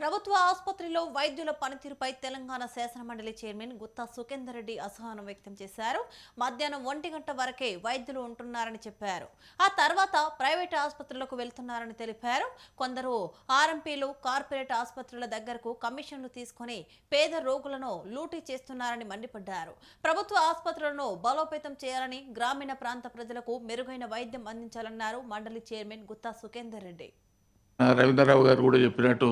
ప్రభుత్వ ఆసుపత్రిలో వైద్యుల పనితీరుపై తెలంగాణ శాసనమండలి చైర్మన్ గుత్తా సుఖేందర్ రెడ్డి అసహనం వ్యక్తం చేశారు. మధ్యాహ్నం ఒంటి గంట వరకే వైద్యులు ఉంటున్నారని చెప్పారు. ఆ తర్వాత ప్రైవేట్ ఆసుపత్రులకు వెళ్తున్నారని తెలిపారు. కొందరు ఆర్ఎంపీలు కార్పొరేట్ ఆసుపత్రుల దగ్గరకు కమిషన్లు తీసుకొని పేద రోగులను లూటీ చేస్తున్నారని మండిపడ్డారు. ప్రభుత్వ ఆసుపత్రులను బలోపేతం చేయాలని గ్రామీణ ప్రాంత ప్రజలకు మెరుగైన వైద్యం అందించాలన్నారు మండలి చైర్మన్ గుత్తా సుఖేందర్ రెడ్డి రవీంద్రరావు గారు కూడా చెప్పినట్టు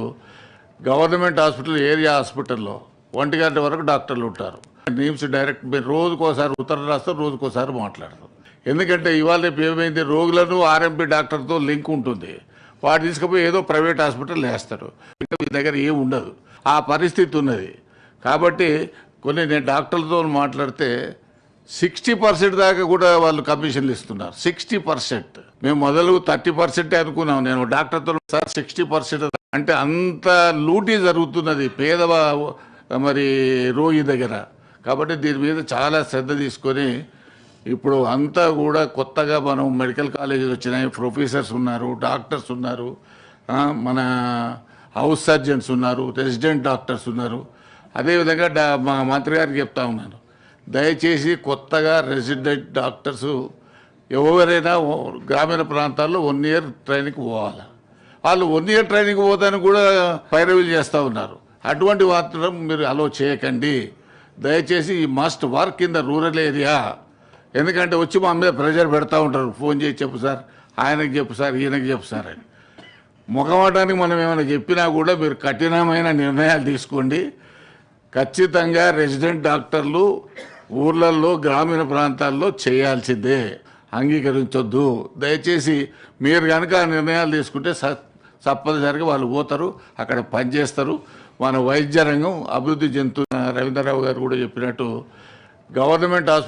గవర్నమెంట్ హాస్పిటల్ ఏరియా హాస్పిటల్లో ఒంటి గంట వరకు డాక్టర్లు ఉంటారు. నీమ్స్ డైరెక్ట్ మీరు రోజుకోసారి ఉత్తరం రాస్తారు రోజుకోసారి మాట్లాడతారు ఎందుకంటే ఇవాళ రేపు ఏమైంది? రోగులను ఆర్ఎంపీ డాక్టర్తో లింక్ ఉంటుంది. వాడు తీసుకుపోయి ఏదో ప్రైవేట్ హాస్పిటల్ వేస్తారు. ఇంకా మీ దగ్గర ఏం ఉండదు. ఆ పరిస్థితి ఉన్నది. కాబట్టి కొన్ని నేను డాక్టర్లతో మాట్లాడితే సిక్స్టీ పర్సెంట్ దాకా కూడా వాళ్ళు కమిషన్లు ఇస్తున్నారు. Sixty percent. మేము మొదలు థర్టీ పర్సెంటే అనుకున్నాం. నేను డాక్టర్తో సార్ సిక్స్టీ పర్సెంట్ అంటే అంత లూటీ జరుగుతున్నది పేదవ మరి రోగి దగ్గర. కాబట్టి దీని మీద చాలా శ్రద్ధ తీసుకొని ఇప్పుడు అంతా కూడా కొత్తగా మనం మెడికల్ కాలేజీలు వచ్చినాయి. ప్రొఫెసర్స్ ఉన్నారు డాక్టర్స్ ఉన్నారు మన హౌస్ సర్జన్స్ ఉన్నారు రెసిడెంట్ డాక్టర్స్ ఉన్నారు. అదేవిధంగా డా మా మంత్రి గారికి చెప్తా ఉన్నాను. దయచేసి కొత్తగా రెసిడెంట్ డాక్టర్స్ ఎవరైనా గ్రామీణ ప్రాంతాల్లో వన్ ఇయర్ ట్రైనింగ్కి పోవాలి? వాళ్ళు వన్ ఇయర్ ట్రైనింగ్ పోతానికి కూడా పైరవీలు చేస్తూ ఉన్నారు. అటువంటి మాత్రం మీరు అలో చేయకండి. దయచేసి ఈ must work in the rural area. ఎందుకంటే వచ్చి మా మీద ప్రెషర్ పెడతా ఉంటారు. ఫోన్ చేసి చెప్పు సార్. ఆయనకి చెప్పు సార్. ఈయనకి చెప్పు సార్ అని. ముఖమాటానికి మనం ఏమైనా చెప్పినా కూడా మీరు కఠినమైన నిర్ణయాలు తీసుకోండి. ఖచ్చితంగా రెసిడెంట్ డాక్టర్లు ఊర్లలో గ్రామీణ ప్రాంతాల్లో చేయాల్సిందే. అంగీకరించొద్దు. దయచేసి మీరు కనుక నిర్ణయాలు తీసుకుంటే స తప్పనిసరిగా వాళ్ళు పోతారు అక్కడ పనిచేస్తారు. మన వైద్య రంగం అభివృద్ధి చెందుతున్న రవీంద్రరావు గారు కూడా చెప్పినట్టు గవర్నమెంట్ హాస్పిటల్